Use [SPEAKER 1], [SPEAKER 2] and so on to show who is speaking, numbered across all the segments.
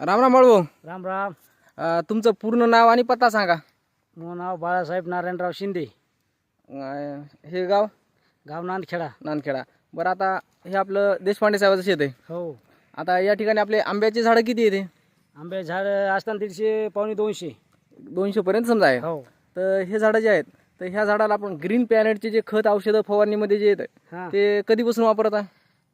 [SPEAKER 1] राम राम बाळू
[SPEAKER 2] राम राम.
[SPEAKER 1] अ, तुमचं पूर्ण नाव आणि पत्ता सांगा.
[SPEAKER 2] मग नाव बाळासाहेब नारायणराव शिंदे.
[SPEAKER 1] अ, हे गाव?
[SPEAKER 2] गाव नांदखेडा.
[SPEAKER 1] नानखेडा बरं आता हे आपलं देशपांडे साहेबाचं शेत आहे.
[SPEAKER 2] हो.
[SPEAKER 1] आता या ठिकाणी आपले आंब्याची झाडं किती येते
[SPEAKER 2] आंबे झाड असताना दीडशे पावणे दोनशे.
[SPEAKER 1] दोनशेपर्यंत समजा आहे.
[SPEAKER 2] हो.
[SPEAKER 1] तर हे झाडं जे आहेत तर ह्या झाडाला आपण ग्रीन पॅनेटचे जे खत औषधं फवारणीमध्ये जे येतं
[SPEAKER 2] हां.
[SPEAKER 1] ते कधीपासून वापरता?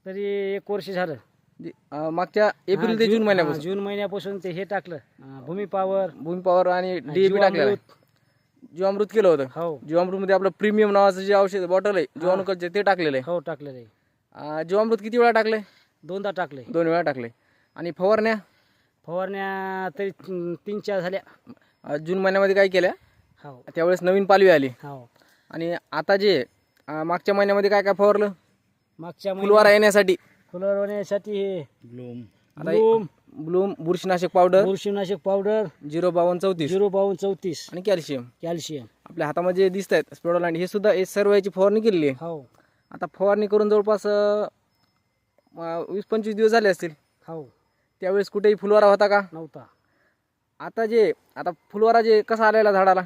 [SPEAKER 2] तरी एक वर्ष झालं.
[SPEAKER 1] अ, मागच्या एप्रिल
[SPEAKER 2] हां,
[SPEAKER 1] ते जून महिन्यापासून.
[SPEAKER 2] जून महिन्यापासून ते हे टाकलं. अं, भूमी पॉवर.
[SPEAKER 1] भूमी पॉवर आणि डीएपी टाकलेलं आहे.
[SPEAKER 2] जीवामृत.
[SPEAKER 1] जीवामृत केलं होतं.
[SPEAKER 2] हो.
[SPEAKER 1] जीवामृतमध्ये आपलं प्रीमियम नावाचं जे औषध बॉटल आहे जीवाणूकचे ते टाकलेलं आहे.
[SPEAKER 2] हो टाकलेलं आहे.
[SPEAKER 1] अ, जीवामृत किती वेळा टाकले
[SPEAKER 2] दोनदा टाकले
[SPEAKER 1] दोन वेळा टाकले आणि फवारण्या?
[SPEAKER 2] फवारण्या तरी तीन तीन चार झाल्या.
[SPEAKER 1] अ, जून महिन्यामध्ये काय केल्या?
[SPEAKER 2] हो.
[SPEAKER 1] त्यावेळेस नवीन पालवी आली.
[SPEAKER 2] हो.
[SPEAKER 1] आणि आता जे अ, मागच्या महिन्यामध्ये काय काय फवारलं?
[SPEAKER 2] मागच्या
[SPEAKER 1] फुलवारा येण्यासाठी.
[SPEAKER 2] फुलावर होण्यासाठी हे
[SPEAKER 1] आता
[SPEAKER 2] ब्लूम.
[SPEAKER 1] ब्लूम बुरशीनाशक पावडर
[SPEAKER 2] बुरशीनाशक पावडर
[SPEAKER 1] झिरो बावन्न चौतीस.
[SPEAKER 2] झिरो बावन्न चौतीस.
[SPEAKER 1] आणि कॅल्शियम.
[SPEAKER 2] कॅल्शियम.
[SPEAKER 1] आपल्या हातामध्ये दिसत आहेत स्पेडोलँड हे सुद्धा हे सर्व याची फवारणी केलेली आहे.
[SPEAKER 2] हो.
[SPEAKER 1] आता फवारणी करून जवळपास अ, अ, वीस पंचवीस दिवस झाले असतील.
[SPEAKER 2] हो.
[SPEAKER 1] त्यावेळेस कुठेही फुलवारा होता का?
[SPEAKER 2] नव्हता.
[SPEAKER 1] आता जे आता फुलवारा जे कसा आलेला झाडाला?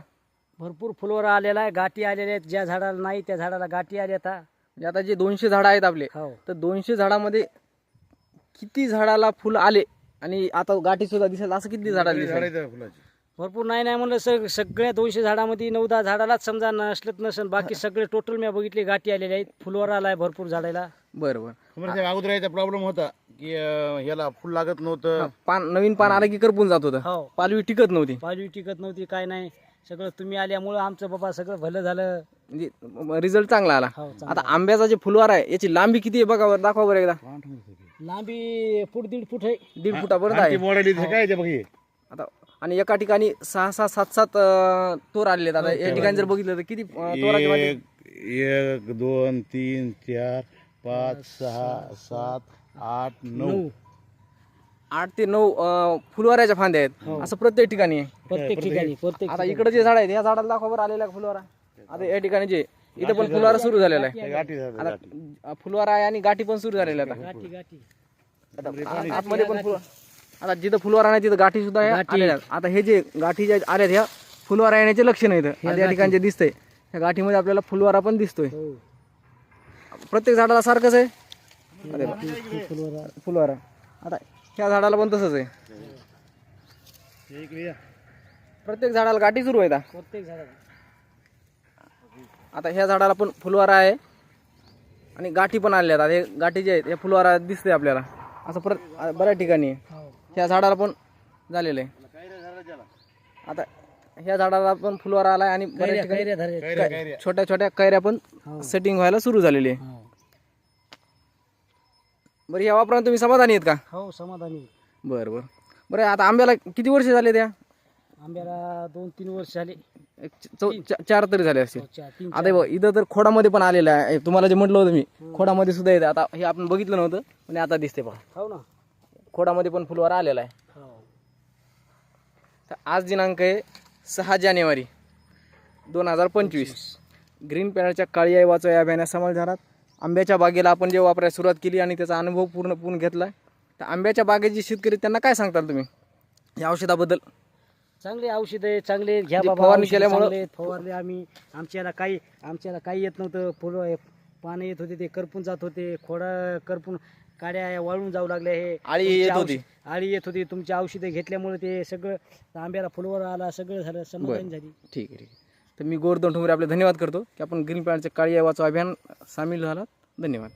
[SPEAKER 2] भरपूर फुलवर आलेला आहे गाठी आलेल्या आहेत. ज्या झाडाला नाही त्या झाडाला गाठी आल्या आता.
[SPEAKER 1] म्हणजे आता जे दोनशे झाडं आहेत आपले
[SPEAKER 2] हो.
[SPEAKER 1] तर दोनशे झाडामध्ये किती झाडाला फुल आले? आणि आता गाठी सुद्धा दिसेल असं किती झाडाला दिसेल
[SPEAKER 2] भरपूर नाही नाही म्हणलं सग सगळ्या दोनशे झाडामध्ये नऊ दहा झाडालाच समजा नसलत नसन बाकी सगळे टोटल मी बघितले गाठी आलेले आहेत फुलवर आलाय भरपूर झाडाला
[SPEAKER 1] बरं बरं
[SPEAKER 3] साहेब अगोदर याचा प्रॉब्लेम होता की अं, ह्याला फुल लागत नव्हतं.
[SPEAKER 1] पान नवीन पान आलं की करपून जात होतं.
[SPEAKER 2] हो.
[SPEAKER 1] पालवी टिकत नव्हती.
[SPEAKER 2] पालवी टिकत नव्हती काय नाही. सगळं तुम्ही आल्यामुळं आमचं बाबा सगळं भलं झालं.
[SPEAKER 1] म्हणजे रिझल्ट चांगला आला.
[SPEAKER 2] हो
[SPEAKER 1] आता आंब्याचा जे फुलवार आहे याची लांबी किती आहे बघा बरं दाखवा बरं एकदा.
[SPEAKER 2] लांबी फूट दीड फूट आहे.
[SPEAKER 1] दीड फुटापर्यंत
[SPEAKER 3] ते
[SPEAKER 1] आहे.
[SPEAKER 3] मॉडेल इथे काय ते बघ हे.
[SPEAKER 1] आता आणि एका ठिकाणी सहा सहा सात सात अं, तोर आलेले आहेत. आता या ठिकाणी जर बघितलं तर किती अं, तोराचे वाटे?
[SPEAKER 3] एक एक दोन तीन चार पाच सहा सात आठ नऊ.
[SPEAKER 1] आठ ते नऊ अं, फुलवाऱ्याच्या फांद्या आहेत. असं प्रत्येक ठिकाणी आहे.
[SPEAKER 2] प्रत्येक ठिकाणी प्रत्येक
[SPEAKER 1] आता इकडे जे झाड आहेत या झाडाला दाखवा बरं आलेला फुलवारा. आता या ठिकाणी जे इथे पण फुलवारा सुरू झालेला आहे.
[SPEAKER 3] ते गाठी झालं.
[SPEAKER 1] आता फुलवारा आहे आणि गाठी पण सुरू झालेल्या आहेत
[SPEAKER 2] गाठी गाठी.
[SPEAKER 1] आता आतमध्ये पण फुल आता जिथं फुलवारा नाही तिथं गाठी सुद्धा या आलेल्या आहेत. आता हे जे गाठी ज्या आल्यात ह्या फुलवारा येण्याचे लक्षण आहेत. आता या ठिकाणी जे दिसतंय त्या गाठीमध्ये आपल्याला फुलवारा पण दिसतोय.
[SPEAKER 2] हो.
[SPEAKER 1] प्रत्येक झाडाला सारखंच आहे? अरे वा.
[SPEAKER 2] फुलवर.
[SPEAKER 1] फुलवारा. आता ह्या झाडाला पण तसंच आहे.
[SPEAKER 3] हे.
[SPEAKER 1] प्रत्येक झाडाला गाठी सुरू आहेत आता.
[SPEAKER 2] प्रत्येक झाडाला.
[SPEAKER 1] आता ह्या झाडाला पण फुलवारा आहे. आणि गाठी पण आलेल्या आहेत आता हे गाठी जे आहेत या फुलवारा दिसते आपल्याला. असं परत आ- बऱ्याच ठिकाणी आहे.
[SPEAKER 2] हो.
[SPEAKER 1] ह्या झाडाला पण झालेलं आहे. आता ह्या झाडाला पण फुलवारा आलाय आणि बऱ्याच ठिकाणी. छोट्या छोट्या कैऱ्या पण सेटिंग व्हायला सुरू झालेली आहे.
[SPEAKER 2] हो.
[SPEAKER 1] बरं या वापरानं तुम्ही समाधानी आहेत का?
[SPEAKER 2] हो समाधानी.
[SPEAKER 1] बरं बरं. बरं आता आंब्याला किती वर्ष झाले त्या?
[SPEAKER 2] आंब्याला दोन तीन वर्ष झाले.
[SPEAKER 1] एक चौ चा- चार तरी झाले असतील
[SPEAKER 2] चार तीन
[SPEAKER 1] आता हे बघ, इथं तर खोडामध्ये पण आलेलं आहे. तुम्हाला जे म्हटलं होतं मी खोडामध्ये सुद्धा येते. आता हे आपण बघितलं नव्हतं पण आता दिसते पहा
[SPEAKER 2] हो ना.
[SPEAKER 1] खोडामध्ये पण फुलवारा आलेला आहे.
[SPEAKER 2] हो.
[SPEAKER 1] तर आज दिनांक आहे सहा जानेवारी दोन हजार पंचवीस. ग्रीन पॅनलच्या काळी आई वाचो या अभियानात झालात. आंब्याच्या बागेला आपण जे वापरायला सुरुवात केली आणि त्याचा अनुभव पूर्ण पूर्ण घेतला तर आंब्याच्या बागेचे शेतकरी त्यांना काय सांगताल तुम्ही या औषधाबद्दल?
[SPEAKER 2] चांगले औषध आहे चांगले घ्या
[SPEAKER 1] जे
[SPEAKER 2] बाबा
[SPEAKER 1] फवारणी
[SPEAKER 2] औषधं
[SPEAKER 1] केल्यामुळं-
[SPEAKER 2] चांगले आहेत. फवारले आम्ही. आमच्याला काही आमच्याला काही येत नव्हतं. फुलं पानं येत होते ते करपून जात होते. खोडा करपून काड्या वाळून जाऊ लागल्या हे.
[SPEAKER 1] आळी
[SPEAKER 2] तुमची
[SPEAKER 1] येत
[SPEAKER 2] औष-
[SPEAKER 1] होती.
[SPEAKER 2] आळी येत होती. तुमची औषधं घेतल्यामुळे ते सगळं आंब्याला फुलवर आला सगळं झालं समाधान झाली.
[SPEAKER 1] ठीक आहे ठीक आहे. तर मी गोवर्धन ठोंबरे आपले धन्यवाद करतो की आपण ग्रीन पॅनलचे काळी वाचो अभियान सामील झालात. धन्यवाद.